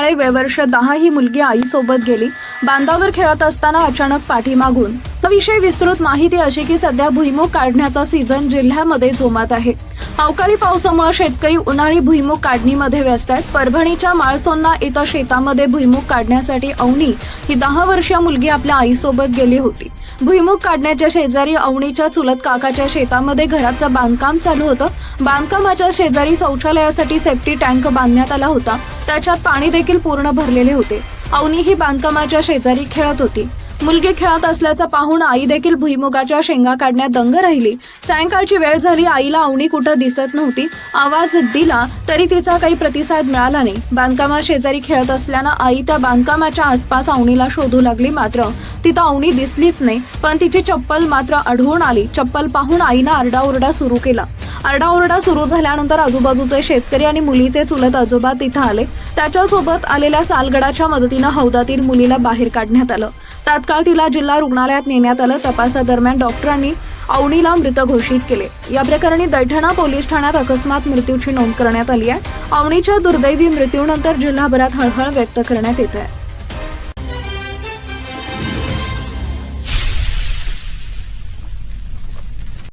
काळे वेवर्ष दहा ही मुलगी आईसोबत गेली. बांधावर खेळत असताना अचानक पाठीमागून. हा विषय विस्तृत माहिती अशी की सध्या भुईमुग काढण्याचा सीझन जिल्ह्यामध्ये जोमात आहे. अवकाळी पावसामुळे शेतकरी उन्हाळी भुईमुग काढणीमध्ये व्यस्त आहेत. परभणीच्या माळसोन्ना इथं शेतामध्ये भुईमुग काढण्यासाठी अवनी ही दहा वर्षीय मुलगी आपल्या आईसोबत गेली होती. भुईमुग काढण्याच्या शेजारी अवणीच्या चुलत काकाच्या शेतामध्ये घराचं बांधकाम चालू होतं. बांधकामाच्या शेजारी शौचालयासाठी सेफ्टी टँक बांधण्यात आला होता. त्याच्यात पाणी देखील पूर्ण भरलेले होते. अवनी ही बांधकामाच्या शेजारी खेळत होती. मुलगी खेळत असल्याचं पाहून आई देखील भुईमुगाच्या शेंगा काढण्यात दंग राहिली. सायंकाळची वेळ झाली आईला अवनी कुठं दिसत नव्हती. आवाज दिला तरी तिचा काही प्रतिसाद मिळाला नाही. बांधकामा शेजारी खेळत असल्यानं आई त्या बांधकामाच्या आसपास अवनीला शोधू लागली मात्र तिथं अवनी दिसलीच नाही. पण तिची चप्पल मात्र आढळून आली. चप्पल पाहून आईनं आरडाओरडा सुरू केला. आरडाओरडा सुरू झाल्यानंतर आजूबाजूचे शेतकरी आणि मुलीचे चुलत आजोबा तिथं आले. त्याच्यासोबत आलेल्या सालगडाच्या मदतीनं हौदातील मुलीला बाहेर काढण्यात आलं. तात्काळ तिला जिल्हा रुग्णालयात नेण्यात आलं. तपासादरम्यान डॉक्टरांनी अवनीला मृत घोषित केले. या प्रकरणी दैठणा पोलीस ठाण्यात अकस्मात मृत्यूची नोंद करण्यात आली आहे. अवनीच्या दुर्दैवी मृत्यूनंतर जिल्हाभरात हळहळ व्यक्त करण्यात येत आहे.